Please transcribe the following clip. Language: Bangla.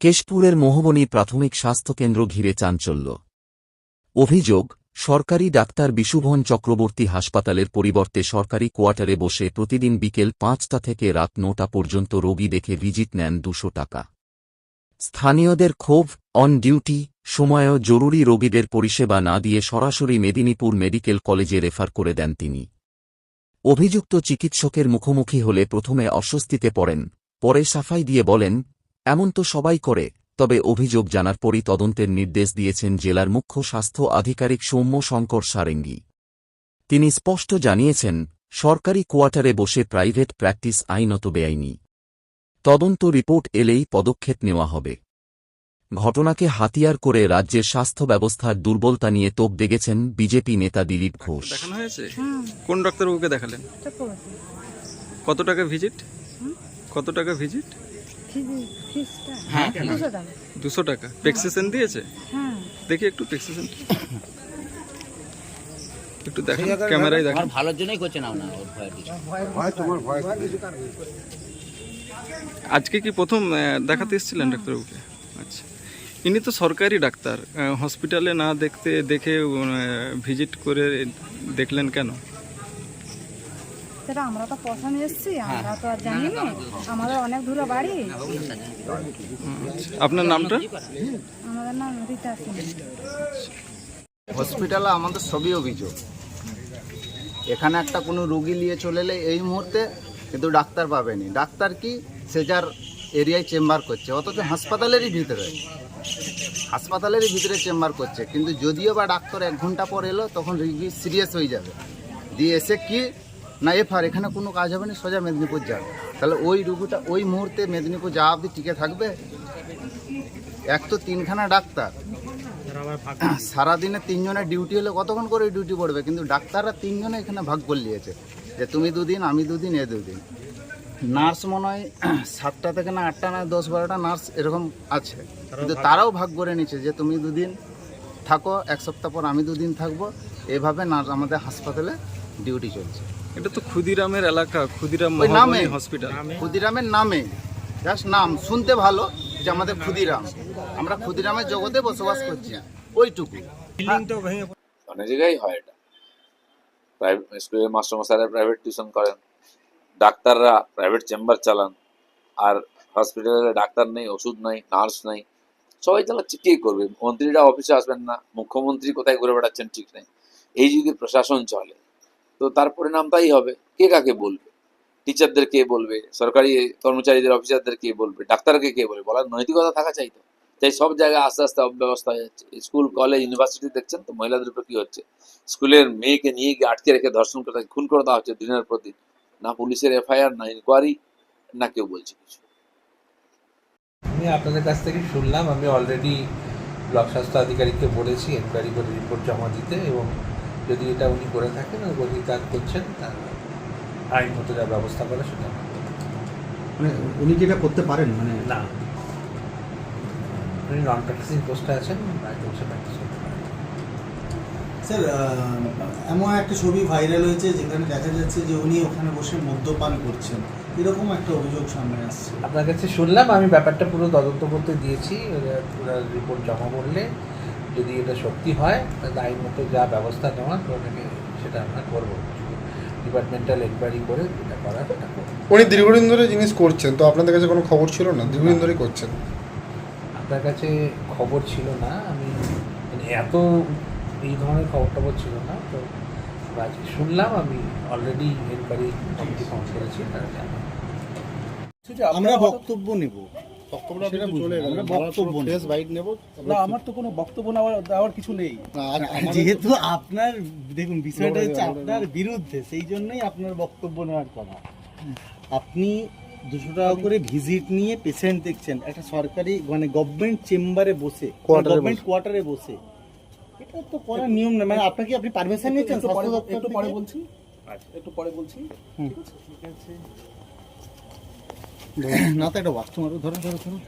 কেশপুরের মোহবনী প্রাথমিক স্বাস্থ্যকেন্দ্র ঘিরে চাঞ্চল্য। অভিযোগ, সরকারি ডাক্তার বিশুভন চক্রবর্তী হাসপাতালের পরিবর্তে সরকারি কোয়ার্টারে বসে প্রতিদিন বিকেল পাঁচটা থেকে রাত নটা পর্যন্ত রোগী দেখে ভিজিট নেন দুশো টাকা। স্থানীয়দের ক্ষোভ, অন ডিউটি, সময়েও জরুরি রোগীদের পরিষেবা না দিয়ে সরাসরি মেদিনীপুর মেডিকেল কলেজে রেফার করে দেন তিনি। অভিযুক্ত চিকিৎসকের মুখোমুখি হলে প্রথমে অস্বস্তিতে পড়েন, পরে সাফাই দিয়ে বলেন এমন তো সবাই করে তবে অভিযোগ জানার পরই তদন্তের নির্দেশ দিয়েছেন জেলার মুখ্য স্বাস্থ্য আধিকারিক সৌম্য শঙ্কর সারেঙ্গি। তিনি স্পষ্ট জানিয়েছেন সরকারি কোয়ার্টারে বসে প্রাইভেট প্র্যাকটিস আইনত বেআইনি। তদন্ত রিপোর্ট এলেই পদক্ষেপ নেওয়া হবে। ঘটনাকে হাতিয়ার করে রাজ্যের স্বাস্থ্য ব্যবস্থার দুর্বলতা নিয়ে তোপ দেগেছেন বিজেপি নেতা দিলীপ ঘোষ। দেখানো হয়েছে? হুম। কোন ডাক্তারবাবুকে দেখালেন? কত টাকা ভিজিট? কত টাকা ভিজিট? হ্যাঁ দুশো টাকা। দুশো টাকা। প্রেসক্রিপশন দিয়েছে? হ্যাঁ। দেখি একটু প্রেসক্রিপশন একটু দেখেন ক্যামেরায় দেখেন। আমার ভালোর জন্যই করছে না আজকে কি প্রথম দেখাতে এসেছিলেন ডাক্তারবাবুকে আচ্ছা। ইনি তো সরকারি ডাক্তার। হসপিটালে না দেখতে দেখে ভিজিট করে দেখলেন কেন? সেটা আমরা তো পছন্দ এসেছি আমরা তো আর জানি না। আমাদের অনেক দূরে বাড়ি। আপনার নামটা? আমাদের নাম রীতা সিং হসপিটালে আমাদের সবই অভিযোগ। এখানে একটা কোনো রুগী নিয়ে চলে এলে এই মুহূর্তে কিন্তু ডাক্তার পাবেনি। ডাক্তার কি সে যার এরিয়ায় চেম্বার করছে অথচ হাসপাতালেরই ভিতরে। হাসপাতালেরই ভিতরে চেম্বার করছে কিন্তু যদিও বা ডাক্তার এক ঘণ্টা পর এলো তখন রুগী সিরিয়াস হয়ে যাবে। দিয়ে এসে কি না এফার এখানে কোনো কাজ হবে না, সোজা মেদিনীপুর যাবে তাহলে ওই রুগীটা, ওই মুহূর্তে মেদিনীপুর যাওয়া অবধি টিকে থাকবে? এক তো তিনখানা ডাক্তার। সারাদিনে তিনজনের ডিউটি হলে কতক্ষণ করে ডিউটি পড়বে? কিন্তু ডাক্তাররা তিনজনে এখানে ভাগ করে নিয়েছে, যে তুমি দুদিন, আমি দুদিন, এ দুদিন। নার্স মনে হয় সাতটা থেকে না আটটা না দশ বারোটা নার্স এরকম আছে। কিন্তু তারাও ভাগ করে নিচ্ছে যে তুমি দুদিন থাকো, এক সপ্তাহ পর আমি দুদিন থাকব। এভাবে নার্স আমাদের হাসপাতালে ডিউটি চলছে। এটা তো ক্ষুদিরামের এলাকা ক্ষুদিরাম নামে হসপিটাল ক্ষুদিরামের নামে। জাস্ট নাম শুনতে ভালো যে আমাদের ক্ষুদিরাম। আমরা ক্ষুদিরামের জগতে বসবাস করছি। ওইটুকু। অনেক জায়গায় হয় এটা। প্রাইভেট স্কুলের মাস্টারমশাইরা প্রাইভেট টিউশন করেন। ডাক্তাররা প্রাইভেট চেম্বার চালান। আর হসপিটালে ডাক্তার নেই ওষুধ নেই নার্স নেই। সবাই চালাচ্ছে কে করবে? মন্ত্রীরা অফিসে আসবেন না। মুখ্যমন্ত্রী কোথায় ঘুরে বেড়াচ্ছেন ঠিক নেই। এই যদি প্রশাসন চলে তো তার পরিণাম তাই হবে। কে কাকে বলবে? টিচারদের কে বলবে? সরকারি কর্মচারীদের অফিসারদের কে বলবে? ডাক্তারকে কে বলবে? বলার নৈতিকতা থাকা চাই তো। তাই সব জায়গায় আস্তে আস্তে অব্যবস্থা হয়ে যাচ্ছে। স্কুল কলেজ ইউনিভার্সিটি দেখছেন তো, মহিলাদের উপর কি হচ্ছে? স্কুলের মেয়েকে নিয়ে গিয়ে আটকে রেখে ধর্ষণ করে খুন করে দেওয়া হচ্ছে দিনের প্রতি না পুলিশের এফআইআর, না ইনকোয়ারি না কেউ বলছে কিছু। আমি আপনাদের কাছ থেকে শুনলাম। আমি অলরেডি ব্লক স্বাস্থ্য আধিকারিককে বলেছি এনকোয়ারি করে রিপোর্ট জমা দিতে এবং যদি এটা উনি করে থাকেন উনি কাজ করছেন তার আইন মতো যা ব্যবস্থা করে সেটা মানে উনি যেটা করতে পারেন? মানে না। উনি নন প্র্যাকটিসিং পোস্টে আছেন বসে প্র্যাকটিস করতে পারেন। স্যার এমন একটা ছবি ভাইরাল হয়েছে যেখানে দেখা যাচ্ছে যে উনি ওখানে বসে মদ্যপান করছেন। এরকম একটা অভিযোগ সামনে আসছে? আপনার কাছে শুনলাম আমি ব্যাপারটা পুরো তদন্ত করতে দিয়েছি পুরো রিপোর্ট জমা করলে। যদি এটা সত্যি হয় তাহলে আইন মতো যা ব্যবস্থা নেওয়ার ওটাকে সেটা আমরা করব। ডিপার্টমেন্টাল এনকোয়ারি করে যেটা করার সেটা করব। উনি দীর্ঘদিন ধরে জিনিস করছেন তো আপনাদের কাছে কোনো খবর ছিল না? দীর্ঘদিন ধরেই করছেন। আপনার কাছে খবর ছিল না আমি মানে এত এই ধরনের খবর টবর ছিল না তো আজকে শুনলাম আমি অলরেডি এনকোয়ারি কমিটি ফর্ম করেছি তারা জানাবে আমরা বক্তব্য নেব। আমরা বক্তব্য নেব। বাইট নেব না আমার তো কোনো বক্তব্য নেওয়ার দেওয়ার কিছু নেই। যেহেতু আপনার দেখুন বিষয়টা হচ্ছে আপনার বিরুদ্ধে সেই জন্যই আপনার বক্তব্য নেওয়ার কথা। আপনি দুশো টাকা করে ভিজিট নিয়ে পেশেন্ট দেখছেন একটা সরকারি মানে গভর্নমেন্ট চেম্বারে বসে গভর্নমেন্ট কোয়ার্টারে বসে। এটা তো করার নিয়ম না। মানে আপনাকে আপনি পারমিশন নিয়েছেন একটু পরে স্বাস্থ্য দপ্তর একটু পরে বলছি। পরে বলছি। না তো একটা বাস্তব ধরো ধরো ধরো